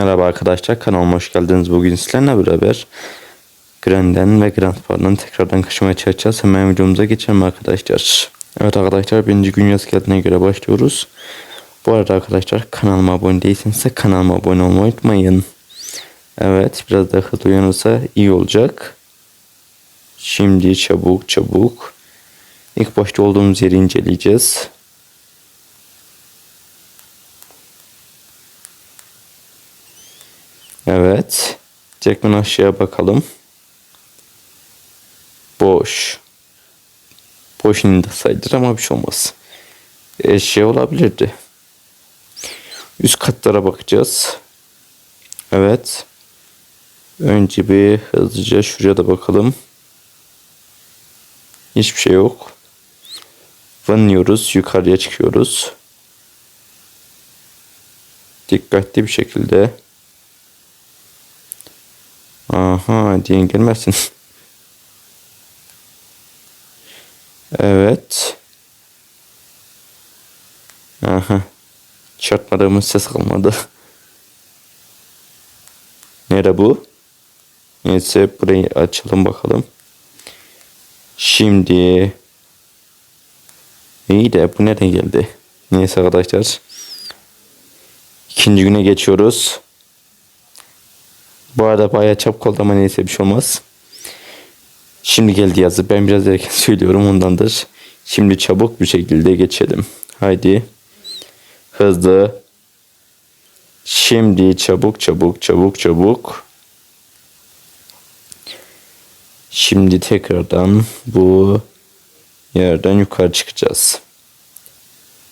Merhaba arkadaşlar kanalıma hoş geldiniz. Bugün sizlerle beraber Grand'den ve Grandpa'dan tekrardan kaçmaya çalışacağız. Hemen videomuza geçelim arkadaşlar. Evet arkadaşlar birinci gün yaz geldiğine göre başlıyoruz. Bu arada arkadaşlar kanalıma abone değilseniz de kanalıma abone olmayı unutmayın. Evet biraz daha hızlı uyanırsa iyi olacak. Şimdi çabuk çabuk. İlk başta olduğumuz yeri inceleyeceğiz. Evet. Jackman aşağıya bakalım. Boş. Boş indi ama bir şey olmaz. Eşya olabilirdi. Üst katlara bakacağız. Evet. Önce bir hızlıca şuraya da bakalım. Hiçbir şey yok. Vanıyoruz. Yukarıya çıkıyoruz. Dikkatli bir şekilde. Aha diyen gelmesin. evet. Aha. Çarpmadığımız ses kalmadı. Nere bu? Neyse burayı açalım bakalım. Şimdi iyi de bu nereden geldi? Neyse arkadaşlar. İkinci güne geçiyoruz. Bu arada bayağı çabuk oldu ama neyse bir şey olmaz. Şimdi geldi yazı. Ben biraz erken söylüyorum ondandır. Şimdi çabuk bir şekilde geçelim. Haydi. Hızlı. Şimdi çabuk çabuk çabuk çabuk. Şimdi tekrardan bu yerden yukarı çıkacağız.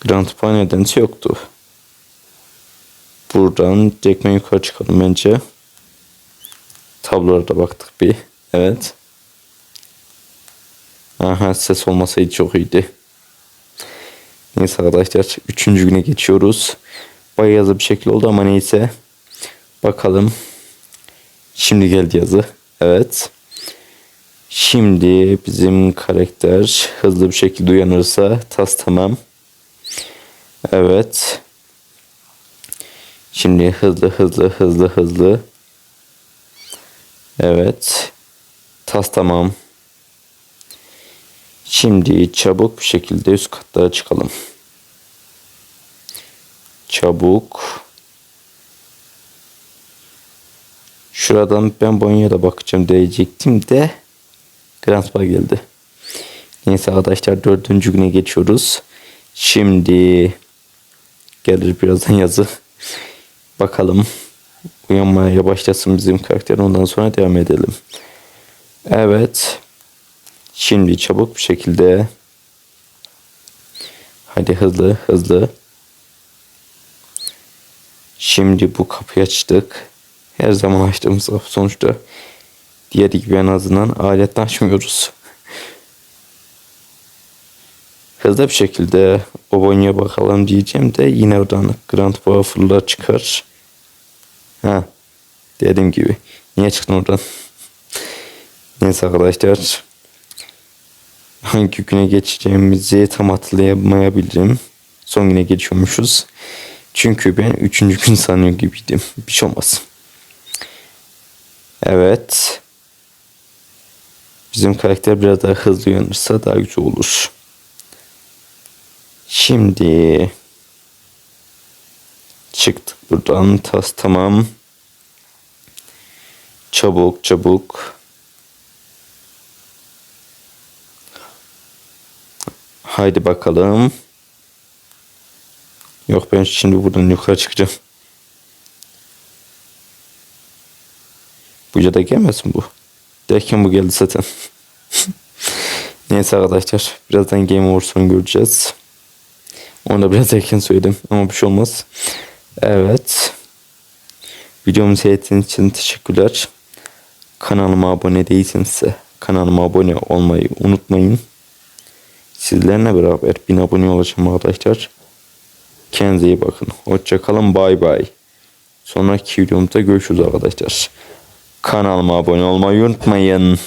Grand nedense yoktu. Buradan tekme yukarı çıkalım bence. Tablolara da baktık bir. Evet. Aha ses olmasaydı çok iyiydi. Neyse arkadaşlar. Üçüncü güne geçiyoruz. Bayağı yazı bir şekil oldu ama neyse. Bakalım. Şimdi geldi yazı. Evet. Şimdi bizim karakter hızlı bir şekilde uyanırsa tas tamam. Evet. Şimdi hızlı hızlı hızlı hızlı. Evet. Tas tamam. Şimdi çabuk bir şekilde üst katlara çıkalım. Çabuk. Şuradan ben Bonya'ya da bakacağım diyecektim de Grandpa geldi. Neyse arkadaşlar dördüncü güne geçiyoruz. Şimdi gelir birazdan yazı. Bakalım uyanmaya başlasın bizim karakter. Ondan sonra devam edelim. Evet. Şimdi çabuk bir şekilde hadi hızlı hızlı şimdi bu kapıyı açtık. Her zaman açtığımız sonuçta diğer gibi en azından aletle açmıyoruz. Hızlı bir şekilde Obonya bakalım diyeceğim de yine oradan Grand Powerful'lar çıkar. Ha. Dediğim gibi. Niye çıktın oradan? Neyse arkadaşlar. Hangi güne geçeceğimizi tam hatırlayamayabilirim. Son güne geçiyormuşuz. Çünkü ben üçüncü gün sanıyor gibiydim. Bir şey olmaz. Evet. Bizim karakter biraz daha hızlı uyanırsa daha güzel olur. Şimdi çıktık buradan. Tas tamam. Çabuk çabuk. Haydi bakalım. Yok ben şimdi buradan yukarı çıkacağım. Bu da gelmesin bu. Derken bu geldi zaten. Neyse arkadaşlar. Birazdan Game Over sonu göreceğiz. Onu da biraz erken söyledim ama bir şey olmaz. Evet. Videomu seyrettiğiniz için teşekkürler. Kanalıma abone değilseniz kanalıma abone olmayı unutmayın. Sizlerle beraber 1000 abone olacağım arkadaşlar. Kendinize iyi bakın. Hoşçakalın. Bay bay. Sonraki videomda görüşürüz arkadaşlar. Kanalıma abone olmayı unutmayın.